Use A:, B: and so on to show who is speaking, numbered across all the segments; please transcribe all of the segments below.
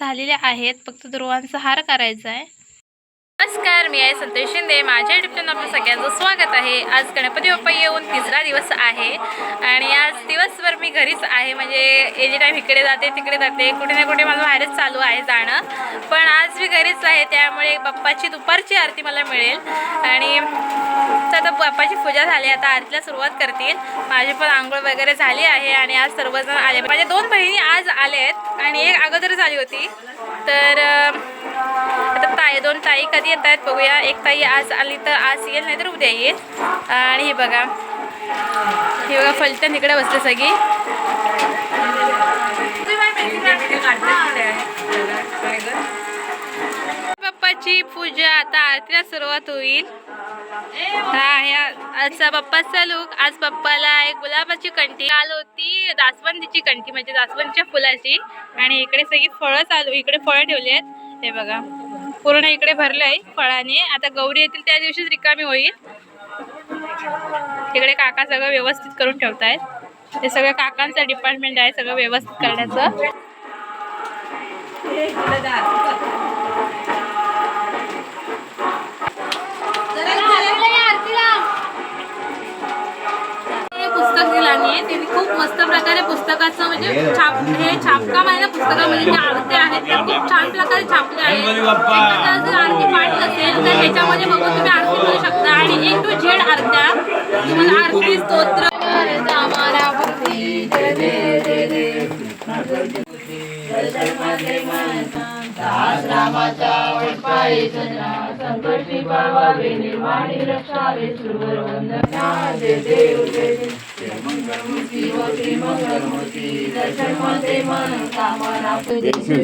A: झालेले आहेत. फक्त ध्रुवांचा हार करायचा आहे. नमस्कार मी आहे संतोष शिंदे. माझ्या युट्यूब चॅनल आपलं सगळ्यांचं स्वागत आहे. आज गणपती बाप्पा येऊन तिसरा दिवस आहे आणि आज दिवसभर मी घरीच आहे. म्हणजे एनी टाईम इकडे जाते तिकडे जाते कुठे ना कुठे मला बाहेरच चालू आहे जाणं. पण आज मी घरीच आहे त्यामुळे बाप्पाची दुपारची आरती मला मिळेल. आणि आता बाप्पाची पूजा झाली आता आरतीला सुरुवात करतील. माझी पण आंघोळ वगैरे झाली आहे आणि आज सर्वजण आले. माझ्या दोन बहिणी आज आल्या आहेत आणि एक अगोदर झाली होती. तर आता ताई दोन ताई कधी येत आहेत बघूया. एक ताई आज आली तर आज येईल नाही तर उद्या येईल. आणि हे बघा. हे बघा फलटण इकडे बसते सगळी. बाप्पाची पूजा आता आरतीला सुरुवात होईल. हा ह्या आजचा बाप्पाचा लुक आज बाप्पाला एक गुलाबाची कंठी. काल होती दासवंदीची कंठी म्हणजे दासवंदीच्या फुलाची. आणि इकडे सगळी फळं चालू इकडे फळं ठेवली आहेत. हे बघा. पूर्ण इकडे भरलं आहे फळाने. आता गौरी येतील त्या दिवशीच रिकामी होईल. तिकडे काका सगळं व्यवस्थित करून ठेवतायत. ते सगळं काकांचं डिपार्टमेंट आहे सगळं व्यवस्थित करण्याचं. आणि त्यांनी खूप मस्त प्रकारे पुस्तकाचं म्हणजे छाप हे छापकाम आहे ना पुस्तकामध्ये जे आरती आहेत त्या खूप छान प्रकारे छापले आहेत. एखादा जर आरती पाठ नसेल तर ह्याच्यामध्ये बघून तुम्ही आरती करू शकता. आणि एक टू झेड आरत्या. तुम्हाला आरती स्तोत्र. आम्हाला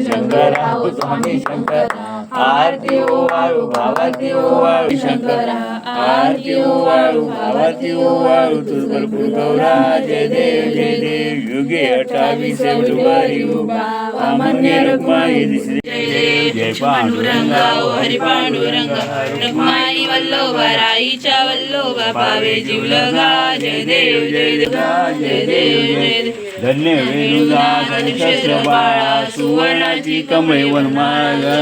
B: शंकर स्वामी शंकर. आरती ओवाळू भावाती ओवाळू शंकर. आरती ओवाळू भावाती ओवाळू तुझभरपूर गौरा. जय देव जय देव. युगे अठ्ठावीस फेब्रुवारी उभा. अमान्य रुक्माई दिसली जय पांडुरंगा ओ हरी पांडुरंगा
A: रखमाई वल्लोबा राईच्या वल्लोबा पावे जीवलगा जय देव जय देव
B: जय देव जय देव. धन्य वेणुगा शस्त्र बाळा सुवर्णाची कमळे वनमाळा.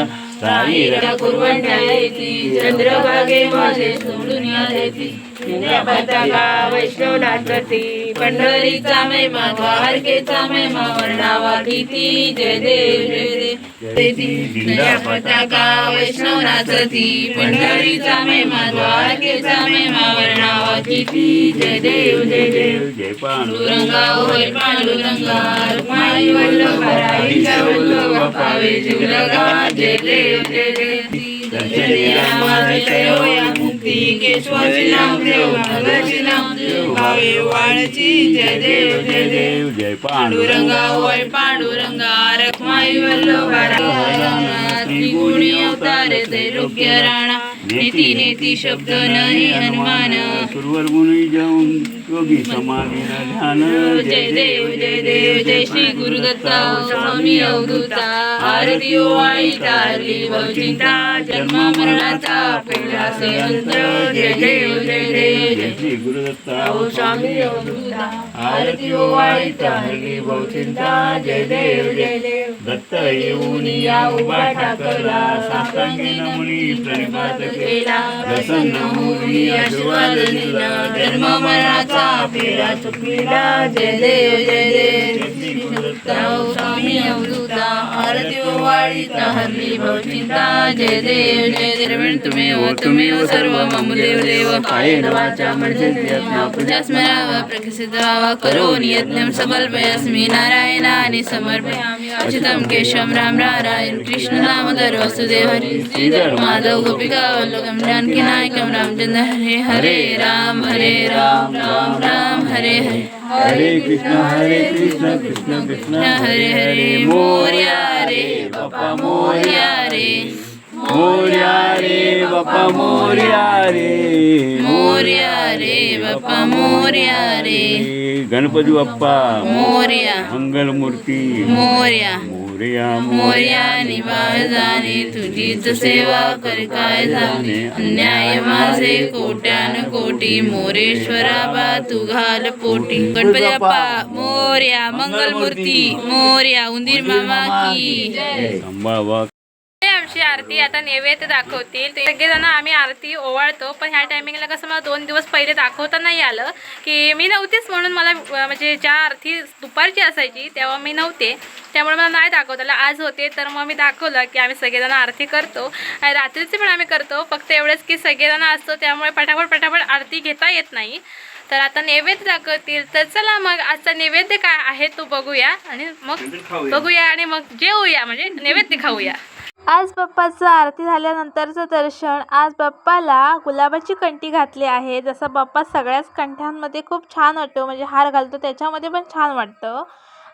B: राई
A: कुरवंटा येती चंद्रभागे माझे सोडून आलेती पताका वैष्णव नाटती पंढरीचा महिमा द्वारकेचा महिमा वर्णावा किती जय देव जय देव पताका वैष्णव नाचती पंढरीचा महिमा द्वारकेचा महिमा वर्णावा किती जय देव जय देव
B: जय. पांडुरंगा
A: पांडुरंगा होय पांडुरंगा रुक्माई वल्लभा राईच्या वल्लभा पावे जीवलगा जय देव जय देव दर्शनी रामाजय होया मुक्ती केशवाची नामदेव नागाची नामदेव भावे वाळची जय देव जय देव
B: जय
A: पांडुरंगा होय पांडुरंगा त्रिगुणी अवतार दैरोग्य राणा नेती नेती शब्द नाही हनुमान
B: सुरवर मुनी जाऊन योगी समाधी ध्यान
A: जय देव जय देव जय श्री गुरुदत्ता स्वामी अवधूता आरती ओवाळी तारली चिंता जन्म मरणाचा पहिला से अंतर जय देव जय देव
B: जय
A: जय
B: श्री गुरुदत्ता
A: ओ स्वामी अवधूता
B: आरती ओवाळी तारली बहुचिंता जय देव जय देव। दत्त येऊन या उभा ठाकला सातांगी नमुनी प्रणिपात केला. प्रसन्न होऊन आशीर्वाद दिला.
A: जन्म मनाचा फेरा चुकविला. जय देव जय देव. स्वामी अवधूता आरती ओवाळी हरली भवचिंता. जय देव जय देव. तुम्ही ओ तुम्ही ओ सर्व मम देव. देव कायेन वाचा म्हणजे पूजा स्मरावा. प्रकसित व्हावा. करोन यज्ञम सकल्पयस्मी नारायणाने समर्पयामी. अच्युतं केशवं राम नारायण कृष्ण दामोदर वसुदेव हरी श्रीधर माधव गोपिका वल्लभं जानकी नायकं रामचंद्र हरे हरे राम हरे राम राम राम हरे हरे।
B: हरे कृष्ण हरे कृष्ण कृष्ण कृष्ण।
A: हरे हरे मोर्या रे बापा मोर्या रे।
B: मोर्या रे बापा मोर्या रे.
A: मोर्या रे बापा मोर्या रे.
B: गणपती बाप्पा
A: मोर्या.
B: मंगलमूर्ती.
A: मोर्या.
B: मोर्या मोरया
C: मोर्या निवाजाने तुझीच सेवा कर काय जाणे. अन्याय माझे कोट्यान कोटी मोरेश्वरा बा तू घाल पोटी. गणपती बाप्पा मोर्या. मंगलमूर्ती. मोर्या उंदीर मामा की.
B: अंबाबा
C: आमची आरती आता नैवेद्य दाखवतील. ते सगळेजण आम्ही आरती ओवाळतो. पण ह्या टायमिंगला कसं मला दोन दिवस पहिले दाखवता नाही आलं की मी नव्हतीच म्हणून मला म्हणजे ज्या आरती दुपारची असायची तेव्हा मी नव्हते. त्यामुळे मला नाही दाखवता आलं. आज होते तर मग मी दाखवलं की आम्ही सगळेजण आरती करतो. आणि रात्रीची पण आम्ही करतो. फक्त एवढंच की सगळेजण असतो. त्यामुळे पटापट पटापट आरती घेता येत नाही. तर आता नैवेद्य दाखवतील. तर चला मग आजचा नैवेद्य काय आहे तो बघूया आणि मग बघूया आणि मग जेवूया. म्हणजे नैवेद्य खाऊया. आज बाप्पाचं आरती झाल्यानंतरचं दर्शन आज बाप्पाला गुलाबाची कंठी घातली आहे. जसं बाप्पा सगळ्याच कंठ्यांमध्ये खूप छान वाटतो म्हणजे हार घालतो त्याच्यामध्ये पण छान वाटतं.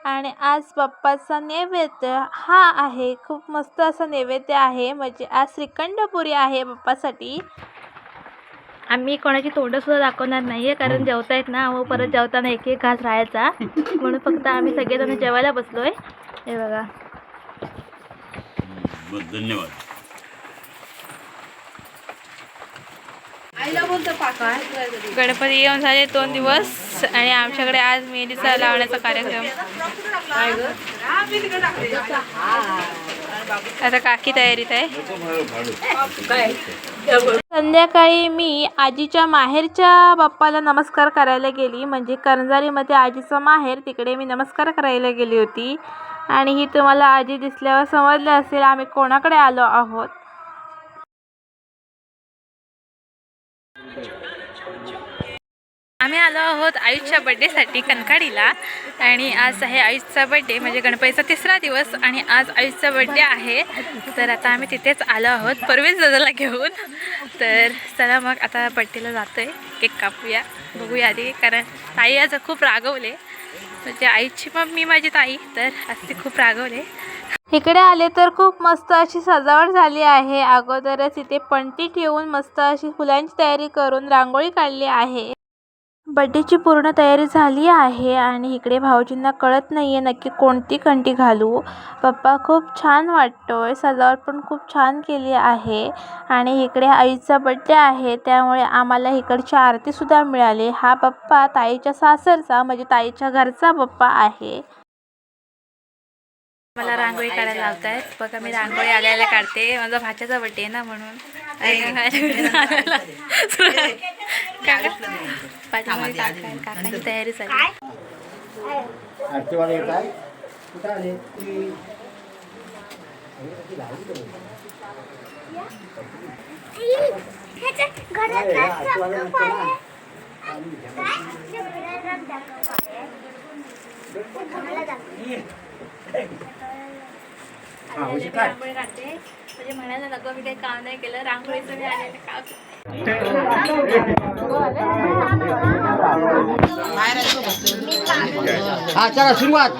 C: आणि आज बाप्पाचा नैवेद्य हा आहे खूप मस्त असा नैवेद्य आहे. म्हणजे आज श्रीखंडपुरी आहे बाप्पासाठी. आम्ही कोणाची तोंड सुद्धा दाखवणार नाहीये कारण जेवता येत ना व परत जेवताना एक एक घास राहायचा. म्हणून फक्त आम्ही सगळेजण जेवायला बसलोय. हे बघा.
B: धन्यवाद.
C: गणपती येऊन झाले दोन दिवस आणि आमच्याकडे आज मेहंदीचा लावण्याचा कार्यक्रम. आता काकी तयारीत आहे. संध्याकाळी मी आजीच्या माहेरच्या बाप्पाला नमस्कार करायला गेली. म्हणजे करंजारीमध्ये आजीचं माहेर तिकडे मी नमस्कार करायला गेली होती. आणि ही तुम्हाला आजी दिसल्यावर समजलं असेल आम्ही कोणाकडे आलो आहोत. आम्ही आलो आहोत आयुषच्या बड्डेसाठी कणकाडीला. आणि आज आहे आयुषचा बड्डे म्हणजे गणपतीचा तिसरा दिवस आणि आज आयुषचा बड्डे आहे. तर आता आम्ही तिथेच आलो आहोत परवेज दादाला घेऊन. तर चला मग आता बड्डेला जातो आहे केक कापूया. बघूया आधी कारण ताई आज खूप रागवले. म्हणजे आईची मम्मी माझी ताई तर आज खूप रागवले. इकडे आले तर खूप मस्त अशी सजावट झाली आहे. अगोदरच इथे पंटी ठेवून मस्त अशी फुलांची तयारी करून रांगोळी काढली आहे. बड्डेची पूर्ण तयारी झाली आहे आणि इकडे भाऊजींना कळत नाही आहे नक्की कोणती कंटी घालू. पप्पा खूप छान वाटतो आहे सजावट पण खूप छान केली आहे. आणि इकडे आईचा बड्डे आहे. त्यामुळे आम्हाला इकडची आरतीसुद्धा मिळाली. हा पप्पा ताईच्या सासरचा म्हणजे ताईच्या घरचा पप्पा आहे. मला रांगोळी काढायला लावतायत. बघा मी रांगोळी आल्याला काढते. माझा भाच्याचा बड्डे आहे ना म्हणून. काकांची तयारी झाली
D: हा.
C: रांगोळी काढते म्हणजे म्हणायला नको मी काही काम नाही केलं रांगोळीचं मी आलेलं काम करते.
D: हा चला सुरुवात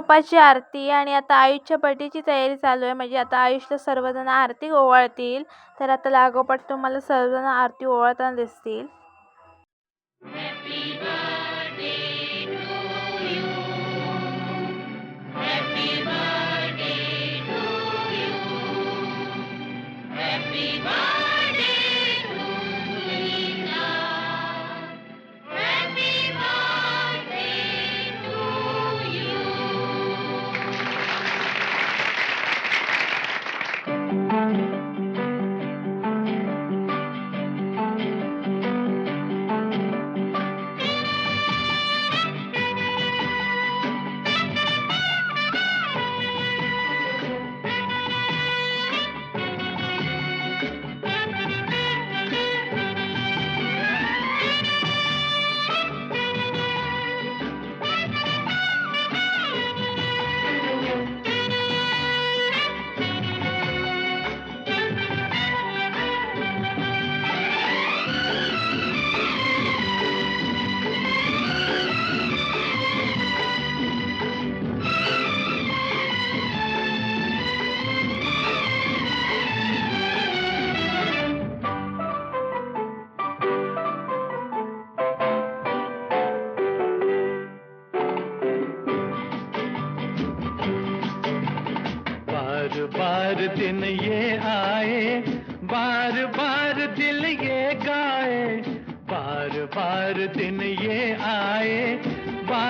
C: पप्पाची बाप्पाची आरती आणि आता आयुषच्या बड्डेची तयारी चालू आहे. म्हणजे आता आयुषला सर्वजण आरती ओवाळतील. तर आता लागोपाठ तुम्हाला सर्वजण आरती ओवाळताना दिसतील.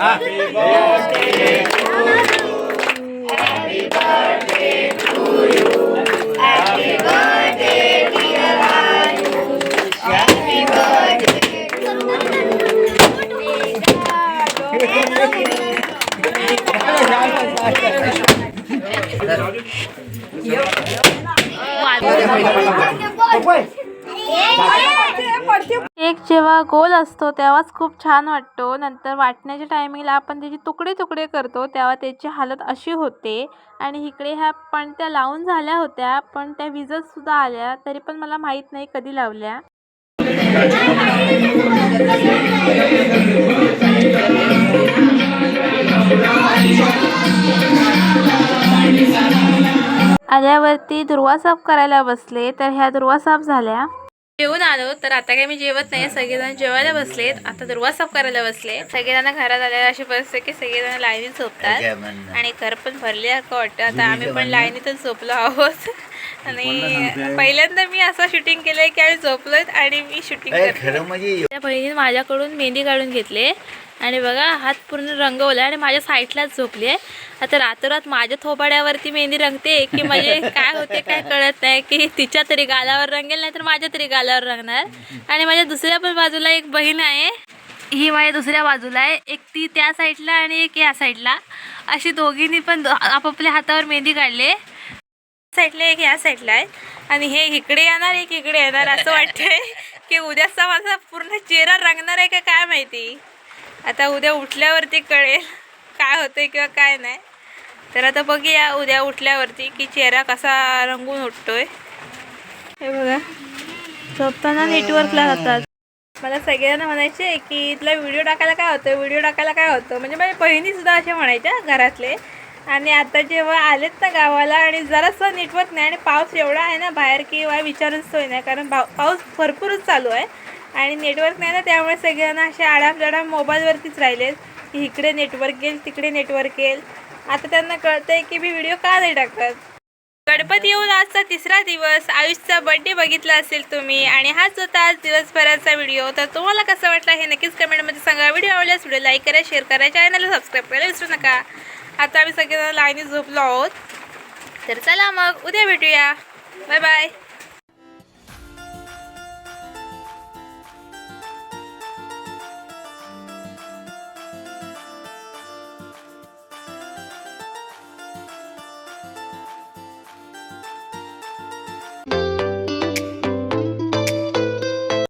E: मैं
C: केक गोल असतो तेव्हाच खूप छान वाटतो. नंतर वाटण्याच्या टायमिंगला आपण त्याचे तुकडे तुकडे करतो तेव्हा त्याची हालत अशी होते. आणि इकडे ह्या पण त्या लावून झाल्या होत्या पण त्या विजतसुद्धा आल्या तरी पण मला माहीत नाही कधी लावल्या. आल्यावरती दुर्वा साफ करायला बसले तर ह्या दुर्वा साफ झाल्या. जेवून आलो तर आता काही मी जेवत नाही सगळेजण जेवायला बसलेत. आता दुर्वा साफ करायला बसले. सगळेजण घरात आले अशी परिस्थिती की सगळेजण लाईनीत झोपतात. आणि घर पण भरल्यासारखं वाटतं. आता आम्ही पण लाईनीतच झोपलो आहोत. आणि पहिल्यांदा मी असं शूटिंग केलंय की आम्ही झोपलोय आणि मी शूटिंग
B: म्हणजे
C: त्या बहिणीने माझ्याकडून मेहंदी काढून घेतले. आणि बघा हात पूर्ण रंगवला आणि माझ्या साईडलाच झोपली आहे आता रातोरात माझ्या थोबाड्यावरती मेहंदी रंगते की म्हणजे काय होते काय कळत नाही की तिच्या तरी गालावर रंगेल नाही तर माझ्या तरी गालावर रंगणार. आणि माझ्या दुसऱ्या पण बाजूला एक बहीण आहे. ही माझ्या दुसऱ्या बाजूला आहे. एक ती त्या साईडला आणि एक या साईडला. अशी दोघींनी पण आपापल्या हातावर मेहंदी काढले साईडला एक या साईडला आहे. आणि हे इकडे येणार एक इकडे येणार असं वाटतंय की उद्याचा माझा पूर्ण चेहरा रंगणार आहे का काय माहिती? आता उद्या उठल्यावरती कळेल काय होतंय किंवा काय नाही. तर आता बघूया उद्या उठल्यावरती की चेहरा कसा रंगून उठतोय. हे बघा. झोपताना नेटवर्कला जातात मला सगळ्यांना म्हणायचे की तुला व्हिडिओ टाकायला काय होतं? व्हिडिओ टाकायला काय होतं? म्हणजे माझ्या बहिणीसुद्धा अशा म्हणायच्या घरातले. आणि आता जेव्हा आलेत ना गावाला आणि जरासं नेटवर्क नाही आणि पाऊस एवढा आहे ना बाहेर की वा विचारच सोय नाही. कारण पाव पाऊस भरपूरच चालू आहे. आणि नेटवर्क नाही ना त्यामुळे सगळ्यांना असे आडाम मोबाईलवरतीच राहिलेत. की इकडे नेटवर्क येईल तिकडे नेटवर्क येईल. आता त्यांना कळतंय की मी व्हिडिओ का नाही टाकत? गणपती येऊन आजचा तिसरा दिवस आयुषचा बर्थडे बघितला असेल तुम्ही आणि हाच होता आज दिवसभराचा व्हिडिओ तर तुम्हाला कसं वाटला हे नक्कीच कमेंटमध्ये सांगा. व्हिडिओ आवडल्यास व्हिडिओ लाईक करा शेअर करा चॅनलला सबस्क्राईब करायला विसरू नका. आता आम्ही सगळेजण लाईनीत झोपलो आहोत. तर चला मग उद्या भेटूया. Bye bye